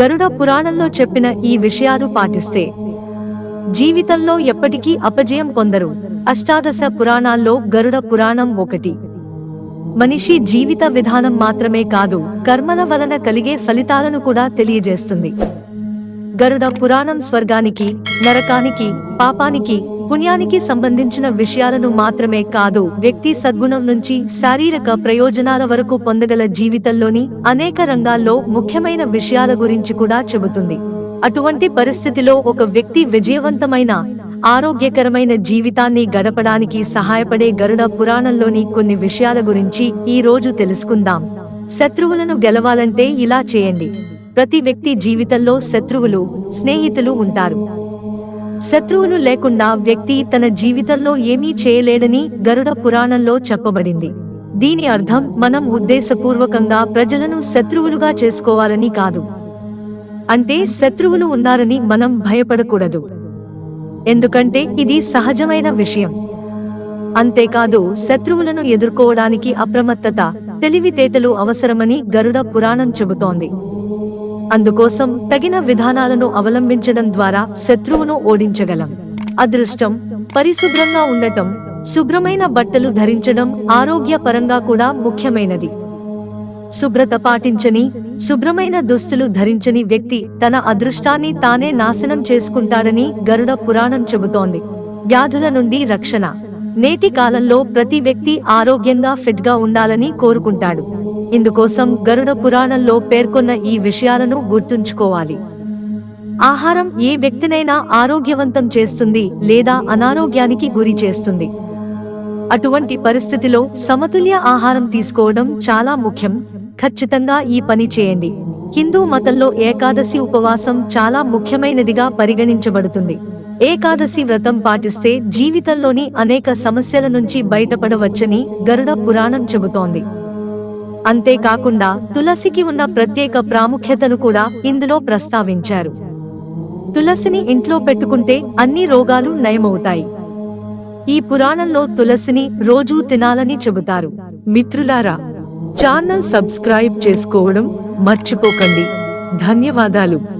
గరుడ పురాణంలో చెప్పిన ఈ విషయాలు పాటిస్తే జీవితంలో ఎప్పటికీ అపజయం పొందరు. అష్టాదశ పురాణాల్లో గరుడ పురాణం ఒకటి. మనిషి జీవిత విధానం మాత్రమే కాదు కర్మల వలన కలిగే ఫలితాలను కూడా తెలియజేస్తుంది. గరుడ పురాణం స్వర్గానికి నరకానికి పాపానికి పుణ్యానికి సంబంధించిన విషయాలను మాత్రమే కాదు వ్యక్తి సద్గుణం నుంచి శారీరక ప్రయోజనాల వరకు పొందగల జీవితంలోని అనేక రంగాల్లో ముఖ్యమైన విషయాల గురించి కూడా చెబుతుంది. అటువంటి పరిస్థితిలో ఒక వ్యక్తి విజయవంతమైన ఆరోగ్యకరమైన జీవితాన్ని గడపడానికి సహాయపడే గరుడ పురాణంలోని కొన్ని విషయాల గురించి ఈ రోజు తెలుసుకుందాం. శత్రువులను గెలవాలంటే ఇలా చేయండి. ప్రతి వ్యక్తి జీవితంలో శత్రువులు స్నేహితులు ఉంటారు. శత్రువులు లేకుండా వ్యక్తి తన జీవితంలో ఏమీ చేయలేడని గరుడ పురాణంలో చెప్పబడింది. దీని అర్థం మనం ఉద్దేశపూర్వకంగా ప్రజలను శత్రువులుగా చేసుకోవాలని కాదు. అంటే శత్రువులు ఉన్నారని మనం భయపడకూడదు. ఎందుకంటే ఇది సహజమైన విషయం. అంతేకాదు శత్రువులను ఎదుర్కోవడానికి అప్రమత్తత తెలివితేటలు అవసరమని గరుడ పురాణం చెబుతోంది. అందుకోసం తగిన విధానాలను అవలంబించడం ద్వారా శత్రువును ఓడించగలం. అదృష్టం పరిశుభ్రంగా ఉండటం శుభ్రమైన బట్టలు ధరించడం ఆరోగ్యపరంగా కూడా ముఖ్యమైనది. శుభ్రత పాటించని శుభ్రమైన దుస్తులు ధరించని వ్యక్తి తన అదృష్టాన్ని తానే నాశనం చేసుకుంటాడని గరుడ పురాణం చెబుతోంది. వ్యాధుల నుండి రక్షణ. నేటి కాలంలో ప్రతి వ్యక్తి ఆరోగ్యంగా ఫిట్గా ఉండాలని కోరుకుంటాడు. ఇందుకోసం గరుడ పురాణంలో పేర్కొన్న ఈ విషయాలను గుర్తుంచుకోవాలి. ఆహారం ఏ వ్యక్తినైనా ఆరోగ్యవంతం చేస్తుంది లేదా అనారోగ్యానికి గురి చేస్తుంది. అటువంటి పరిస్థితిలో సమతుల్య ఆహారం తీసుకోవడం చాలా ముఖ్యం. ఖచ్చితంగా ఈ పని చేయండి. హిందూ మతంలో ఏకాదశి ఉపవాసం చాలా ముఖ్యమైనదిగా పరిగణించబడుతుంది. ఏకాదశి వ్రతం పాటిస్తే జీవితంలోని అనేక సమస్యల నుంచి బయటపడవచ్చని గరుడ పురాణం చెబుతోంది. అంతేకాకుండా తులసికి ఉన్న ప్రత్యేక ప్రాముఖ్యతను కూడా ఇందులో ప్రస్తావించారు. తులసిని ఇంట్లో పెట్టుకుంటే అన్ని రోగాలు నయమవుతాయి. ఈ పురాణంలో తులసిని రోజూ తినాలని చెబుతారు. మిత్రులారా ఛానల్ సబ్స్క్రైబ్ చేసుకోవడం మర్చిపోకండి. ధన్యవాదాలు.